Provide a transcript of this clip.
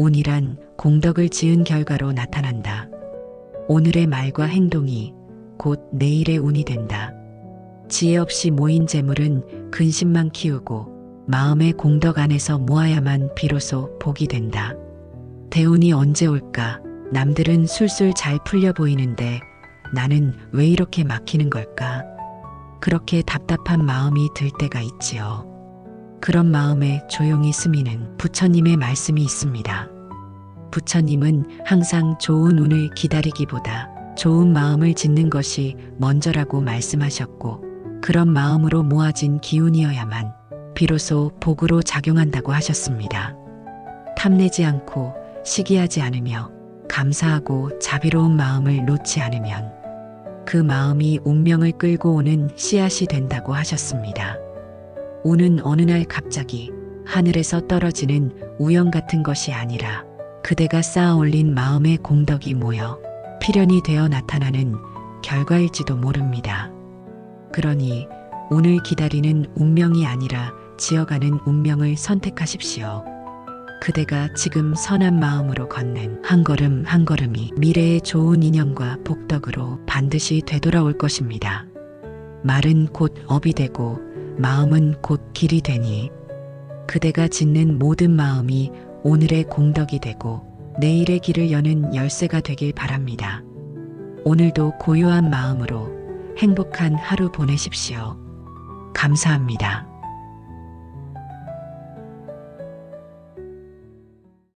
운이란 공덕을 지은 결과로 나타난다. 오늘의 말과 행동이 곧 내일의 운이 된다. 지혜 없이 모인 재물은 근심만 키우고 마음의 공덕 안에서 모아야만 비로소 복이 된다. 대운이 언제 올까? 남들은 술술 잘 풀려 보이는데 나는 왜 이렇게 막히는 걸까? 그렇게 답답한 마음이 들 때가 있지요. 그런 마음에 조용히 스미는 부처님의 말씀이 있습니다. 부처님은 항상 좋은 운을 기다리기보다 좋은 마음을 짓는 것이 먼저라고 말씀하셨고, 그런 마음으로 모아진 기운이어야만 비로소 복으로 작용한다고 하셨습니다. 탐내지 않고 시기하지 않으며 감사하고 자비로운 마음을 놓지 않으면 그 마음이 운명을 끌고 오는 씨앗이 된다고 하셨습니다. 운은 어느 날 갑자기 하늘에서 떨어지는 우연 같은 것이 아니라 그대가 쌓아 올린 마음의 공덕이 모여 필연이 되어 나타나는 결과일지도 모릅니다. 그러니 오늘 기다리는 운명이 아니라 지어가는 운명을 선택하십시오. 그대가 지금 선한 마음으로 걷는 한 걸음 한 걸음이 미래의 좋은 인연과 복덕으로 반드시 되돌아올 것입니다. 말은 곧 업이 되고 마음은 곧 길이 되니 그대가 짓는 모든 마음이 오늘의 공덕이 되고 내일의 길을 여는 열쇠가 되길 바랍니다. 오늘도 고요한 마음으로 행복한 하루 보내십시오. 감사합니다.